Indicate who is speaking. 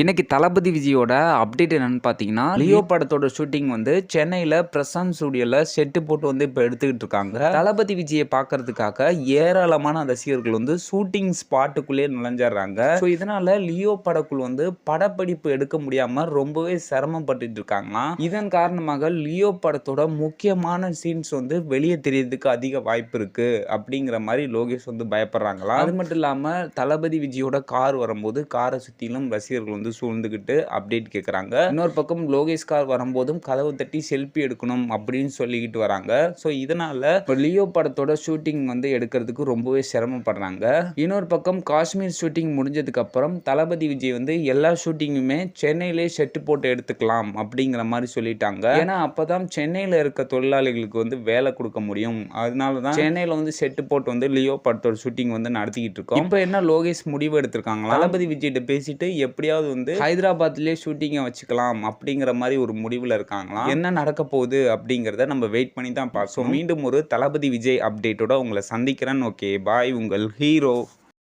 Speaker 1: இன்னைக்கு தளபதி விஜயோட அப்டேட் என்னன்னு பார்த்தீங்கன்னா லியோ படத்தோட ஷூட்டிங் வந்து சென்னையில் பிரசாந்த் ஸ்டுடியோவில் செட்டு போட்டு வந்து இப்போ எடுத்துக்கிட்டு இருக்காங்க. தளபதி விஜயை பார்க்கறதுக்காக ஏராளமான ரசிகர்கள் வந்து ஷூட்டிங் ஸ்பாட்டுக்குள்ளேயே நுழைஞ்சிடுறாங்க. ஸோ இதனால லியோ படக்குள் வந்து படப்பிடிப்பு எடுக்க முடியாம ரொம்பவே சிரமப்பட்டு இருக்காங்களாம். இதன் காரணமாக லியோ படத்தோட முக்கியமான சீன்ஸ் வந்து வெளியே தெரியறதுக்கு அதிக வாய்ப்பு இருக்கு அப்படிங்கிற மாதிரி லோகேஷ் வந்து பயப்படுறாங்களா அது மட்டும் இல்லாம தளபதி விஜயோட கார் வரும்போது காரை சுத்திலும் ரசிகர்கள் வந்து சூழ்ந்துக்கிட்டு அப்டேட் கேட்குறாங்க இன்னொரு பக்கம் லோகேஷ் கார் வரும்போதும் கதவு தட்டி செல்ஃபி எடுக்கணும் அப்படின்னு சொல்லிக்கிட்டு வராங்க. ஸோ இதனால் இப்போ லியோ படத்தோட ஷூட்டிங் வந்து எடுக்கிறதுக்கு ரொம்பவே சிரமப்படுறாங்க. இன்னொரு பக்கம் காஷ்மீர் ஷூட்டிங் முடிஞ்சதுக்கப்புறம் தளபதி விஜய் வந்து எல்லா ஷூட்டிங்குமே சென்னையிலே செட்டு போட்டு எடுத்துக்கலாம் அப்படிங்கிற மாதிரி சொல்லிட்டாங்க. ஏன்னா அப்பதான் சென்னையில் இருக்க தொழிலாளிகளுக்கு வந்து வேலை கொடுக்க முடியும். அதனால தான் சென்னையில் வந்து செட்டு போட்டு வந்து லியோ படத்தோட ஷூட்டிங் வந்து நடத்திக்கிட்டு இருக்கோம். இப்போ என்ன லோகேஷ் முடிவு எடுத்திருக்காங்களா? தளபதி விஜய்கிட்ட பேசிட்டு எப்படியாவது வந்து ஹைதராபாத்லேயே ஷூட்டிங்கை வச்சுக்கலாம் அப்படிங்கிற மாதிரி ஒரு முடிவில் இருக்காங்களாம். என்ன நடக்க போகுது அப்படிங்கிறத நம்ம வெயிட் பண்ணி தான் பார்ப்போம் மீண்டும் ஒரு தளபதி விஜய் அப்டேட்டோட உங்களை சந்திக்கிறேன். ஓகே பாய் உங்கள் ஹீரோ